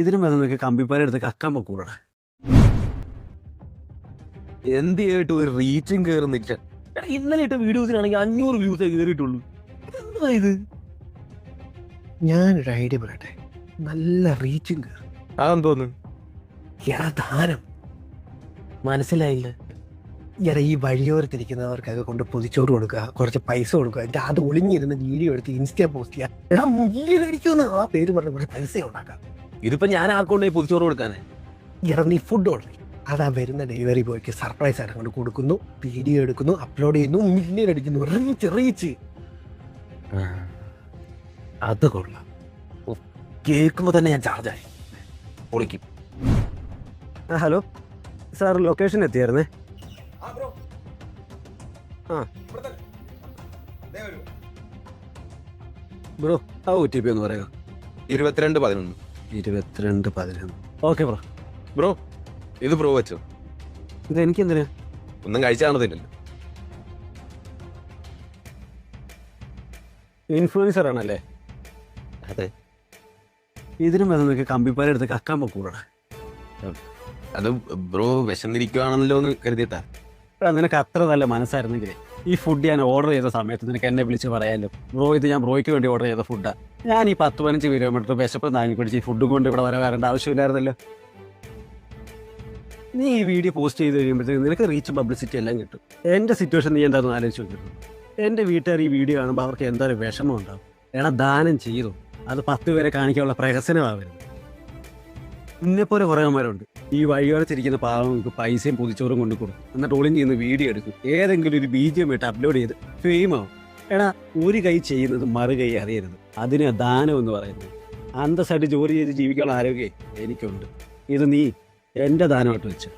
ഇതിനും വേണം നിങ്ങൾക്ക് കമ്പിപ്പാര എടുത്ത് കക്കാൻ പൊക്കൂടാ. എന്ത് ചെയ്തിട്ട് ഒരു റീച്ചും കയറി നിൽക്കാൻ ഇന്നലെ ഇട്ട വീഡിയോസിനാണെങ്കിൽ അഞ്ഞൂറ് വ്യൂസേ കയറിയിട്ടുള്ളൂ എന്താ ഇത്? ഞാനൊരു ഐഡിയ പറയട്ടെ. നല്ല റീച്ചും കയറി അതെന്തോന്ന്? എടാ ദാനം. മനസ്സിലായില്ല? എടാ ഈ വഴിയോരത്തിരിക്കുന്നവർക്കൊക്കെ കൊണ്ട് പൊതിച്ചോറ് കൊടുക്കുക കുറച്ച് പൈസ കൊടുക്കുക എന്നിട്ട് അത് ഒളിഞ്ഞിരുന്ന് വീഡിയോ എടുത്ത് ഇൻസ്റ്റാ പോസ്റ്റ് ചെയ്യുക എടാ മുന്നിലടിക്കുന്ന ആ പേര് പറഞ്ഞ കുറച്ച് പൈസ ഉണ്ടാക്കാം. ഇതിപ്പോ ഞാൻ ആർക്കൊണ്ടേ പൊതിച്ചോറ് കൊടുക്കാനേ? എടാ നീ ഫുഡ് ഓർഡർ ചെയ്യും അതാ വരുന്ന ഡെലിവറി ബോയ്ക്ക് സർപ്രൈസ് ആയിട്ട് അങ്ങോട്ട് കൊടുക്കുന്നു വീഡിയോ എടുക്കുന്നു അപ്ലോഡ് ചെയ്യുന്നു മിന്നീട് അടിക്കുന്നു റീച്ച് റീച്ച് അത് കൊള്ളാം. കേൾക്കുമ്പോൾ തന്നെ ഞാൻ ചാർജായി പൊളിക്കും. ആ ഹലോ. Sir location എത്തിയായിരുന്നേ? ആ ബ്രോ ആ. ഒ ടി പി ഒന്ന് പറയുക ഇരുപത്തിരണ്ട് പതിനൊന്ന്. ഇരുപത്തിരണ്ട് പതിനൊന്ന്. ഓക്കെ ബ്രോ ബ്രോ ഇത് ബ്രോ വെച്ചോ. ഇത് എനിക്ക് എന്തിനാ ഒന്നും കഴിച്ചാണതില്ലല്ലോ ഇൻഫ്ലുവൻസർ ആണല്ലേ? അതെ. ഇതിനും വേണം നിങ്ങൾക്ക് കമ്പിപ്പാര എടുത്ത് കക്കാൻ പോക്കൂടാ അത് ബ്രോ വിശന്നിരിക്കുവാണല്ലോ എന്ന് കരുതിയിട്ടാ. നിനക്ക് അത്ര നല്ല മനസ്സായിരുന്നെങ്കിൽ ഈ ഫുഡ് ഞാൻ ഓർഡർ ചെയ്ത സമയത്ത് നിനക്ക് എന്നെ വിളിച്ച് പറയാമല്ലോ ബ്രോ ഇത് ഞാൻ ബ്രോയ്ക്ക് വേണ്ടി ഓർഡർ ചെയ്ത ഫുഡാണ് ഞാൻ ഈ പത്ത് പതിനഞ്ച് കിലോമീറ്റർ വിശപ്പ് താങ്ങി പിടിച്ച് ഈ ഫുഡും കൊണ്ട് ഇവിടെ വരെ വരേണ്ട ആവശ്യമില്ലായിരുന്നല്ലോ. നീ ഈ വീഡിയോ പോസ്റ്റ് ചെയ്ത് കഴിയുമ്പോഴത്തേക്ക് നിനക്ക് റീച്ച് പബ്ലിസിറ്റി എല്ലാം കിട്ടും. എന്റെ സിറ്റുവേഷൻ നീ എന്താണെന്ന് ആലോചിച്ച് നോക്കിയിട്ടുണ്ട് എന്റെ വീട്ടുകാർ ഈ വീഡിയോ കാണുമ്പോൾ അവർക്ക് എന്തായാലും വിഷമം ഉണ്ടാവും. എടാ ദാനം ചെയ്തു. അത് പത്ത് പേരെ കാണിക്കാനുള്ള പ്രഹസനമാവരുത്. ഇന്നെപ്പോലെ കുറേ അമ്മമാരുണ്ട്. ഈ വഴിയോരത്തിരിക്കുന്ന പാവങ്ങൾക്ക് പൈസയും പൊതിച്ചോറും കൊണ്ട് കൊടുക്കും. എന്നിട്ട് ഒളിഞ്ഞ് നിന്ന് വീഡിയോ എടുക്കും. ഏതെങ്കിലും ഒരു ബീജിയം ഇട്ട് അപ്ലോഡ് ചെയ്ത് ഫെയിം ആവും. എടാ ഒരു കൈ ചെയ്യുന്നത് മറു കൈ അറിയരുത്. അതിന് ദാനം എന്ന് പറയുന്നത്. അന്തസ്സായിട്ട് ജോലി ചെയ്ത് ജീവിക്കാനുള്ള ആരോഗ്യം എനിക്കുണ്ട്. ഇത് നീ എന്റെ ദാനമായിട്ട് വെച്ച്.